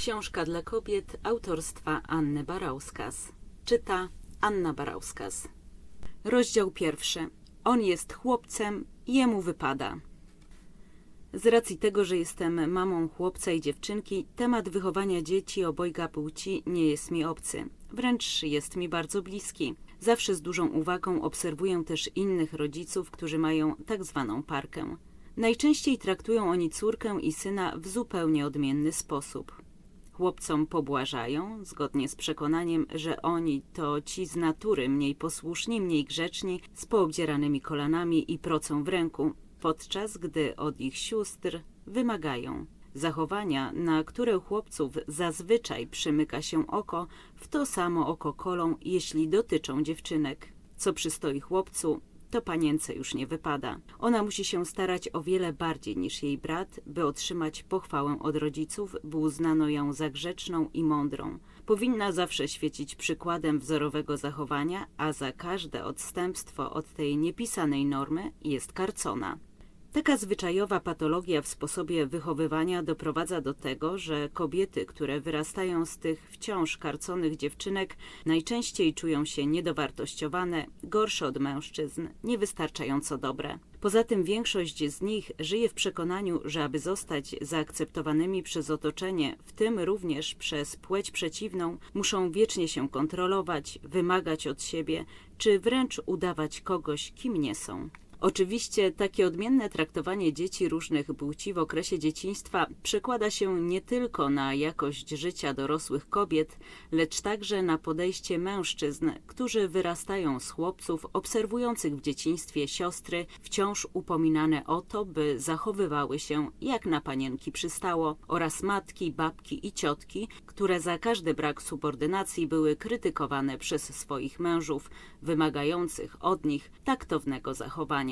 Książka dla kobiet autorstwa Anny Barauskas. Czyta Anna Barauskas. Rozdział pierwszy. On jest chłopcem, jemu wypada. Z racji tego, że jestem mamą chłopca i dziewczynki, temat wychowania dzieci obojga płci nie jest mi obcy. Wręcz jest mi bardzo bliski. Zawsze z dużą uwagą obserwuję też innych rodziców, którzy mają tak zwaną parkę. Najczęściej traktują oni córkę i syna w zupełnie odmienny sposób. Chłopcom pobłażają, zgodnie z przekonaniem, że oni to ci z natury mniej posłuszni, mniej grzeczni, z poobdzieranymi kolanami i procą w ręku, podczas gdy od ich sióstr wymagają zachowania, na które chłopców zazwyczaj przymyka się oko, w to samo oko kolą, jeśli dotyczą dziewczynek. Co przystoi chłopcu, to panience już nie wypada. Ona musi się starać o wiele bardziej niż jej brat, by otrzymać pochwałę od rodziców, by uznano ją za grzeczną i mądrą. Powinna zawsze świecić przykładem wzorowego zachowania, a za każde odstępstwo od tej niepisanej normy jest karcona. Taka zwyczajowa patologia w sposobie wychowywania doprowadza do tego, że kobiety, które wyrastają z tych wciąż karconych dziewczynek, najczęściej czują się niedowartościowane, gorsze od mężczyzn, niewystarczająco dobre. Poza tym większość z nich żyje w przekonaniu, że aby zostać zaakceptowanymi przez otoczenie, w tym również przez płeć przeciwną, muszą wiecznie się kontrolować, wymagać od siebie, czy wręcz udawać kogoś, kim nie są. Oczywiście takie odmienne traktowanie dzieci różnych płci w okresie dzieciństwa przekłada się nie tylko na jakość życia dorosłych kobiet, lecz także na podejście mężczyzn, którzy wyrastają z chłopców obserwujących w dzieciństwie siostry, wciąż upominane o to, by zachowywały się jak na panienki przystało, oraz matki, babki i ciotki, które za każdy brak subordynacji były krytykowane przez swoich mężów, wymagających od nich taktownego zachowania.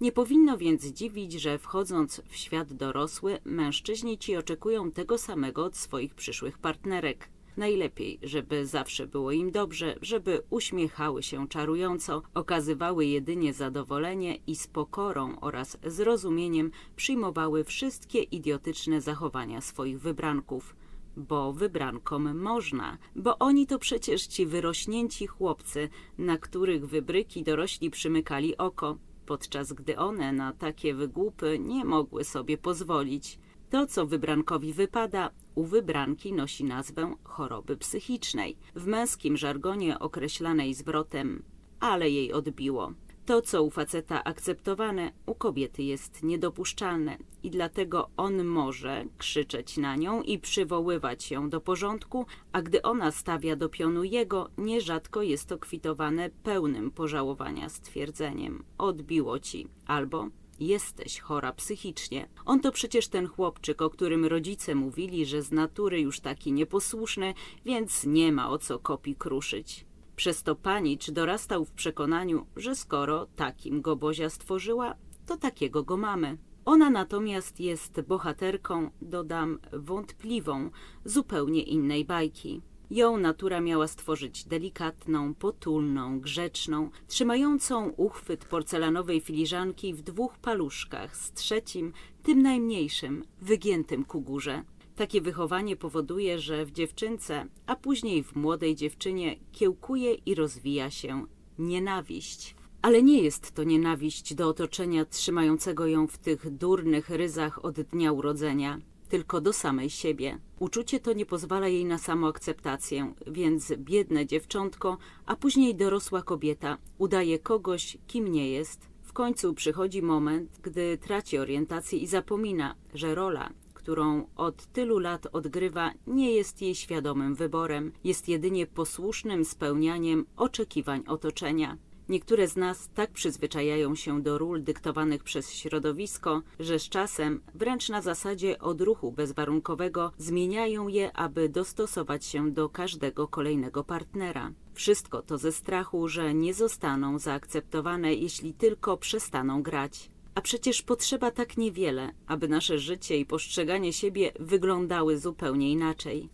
Nie powinno więc dziwić, że wchodząc w świat dorosły, mężczyźni ci oczekują tego samego od swoich przyszłych partnerek. Najlepiej, żeby zawsze było im dobrze, żeby uśmiechały się czarująco, okazywały jedynie zadowolenie i z pokorą oraz zrozumieniem przyjmowały wszystkie idiotyczne zachowania swoich wybranków. Bo wybrankom można, bo oni to przecież ci wyrośnięci chłopcy, na których wybryki dorośli przymykali oko, podczas gdy one na takie wygłupy nie mogły sobie pozwolić. To, co wybrankowi wypada, u wybranki nosi nazwę choroby psychicznej, w męskim żargonie określanej zwrotem ale jej odbiło. To, co u faceta akceptowane, u kobiety jest niedopuszczalne i dlatego on może krzyczeć na nią i przywoływać ją do porządku, a gdy ona stawia do pionu jego, nierzadko jest to kwitowane pełnym pożałowania stwierdzeniem odbiło ci albo jesteś chora psychicznie. On to przecież ten chłopczyk, o którym rodzice mówili, że z natury już taki nieposłuszny, więc nie ma o co kopi kruszyć. Przez to panicz dorastał w przekonaniu, że skoro takim go Bozia stworzyła, to takiego go mamy. Ona natomiast jest bohaterką, dodam, wątpliwą, zupełnie innej bajki. Ją natura miała stworzyć delikatną, potulną, grzeczną, trzymającą uchwyt porcelanowej filiżanki w dwóch paluszkach, z trzecim, tym najmniejszym, wygiętym ku górze. Takie wychowanie powoduje, że w dziewczynce, a później w młodej dziewczynie kiełkuje i rozwija się nienawiść. Ale nie jest to nienawiść do otoczenia trzymającego ją w tych durnych ryzach od dnia urodzenia, tylko do samej siebie. Uczucie to nie pozwala jej na samoakceptację, więc biedne dziewczątko, a później dorosła kobieta udaje kogoś, kim nie jest. W końcu przychodzi moment, gdy traci orientację i zapomina, że rola, którą od tylu lat odgrywa, nie jest jej świadomym wyborem, jest jedynie posłusznym spełnianiem oczekiwań otoczenia. Niektóre z nas tak przyzwyczajają się do ról dyktowanych przez środowisko, że z czasem, wręcz na zasadzie odruchu bezwarunkowego, zmieniają je, aby dostosować się do każdego kolejnego partnera. Wszystko to ze strachu, że nie zostaną zaakceptowane, jeśli tylko przestaną grać. A przecież potrzeba tak niewiele, aby nasze życie i postrzeganie siebie wyglądały zupełnie inaczej.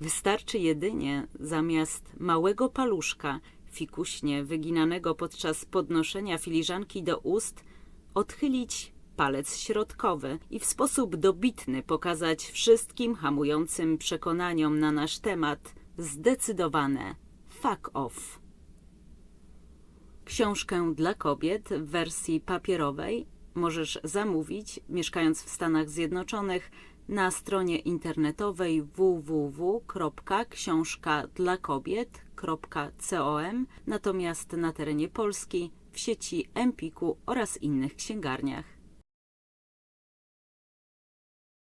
Wystarczy jedynie zamiast małego paluszka, fikuśnie wyginanego podczas podnoszenia filiżanki do ust, odchylić palec środkowy i w sposób dobitny pokazać wszystkim hamującym przekonaniom na nasz temat zdecydowane fuck off. Książkę dla kobiet w wersji papierowej możesz zamówić, mieszkając w Stanach Zjednoczonych, na stronie internetowej www.książkadlakobiet.com, natomiast na terenie Polski w sieci Empiku oraz innych księgarniach.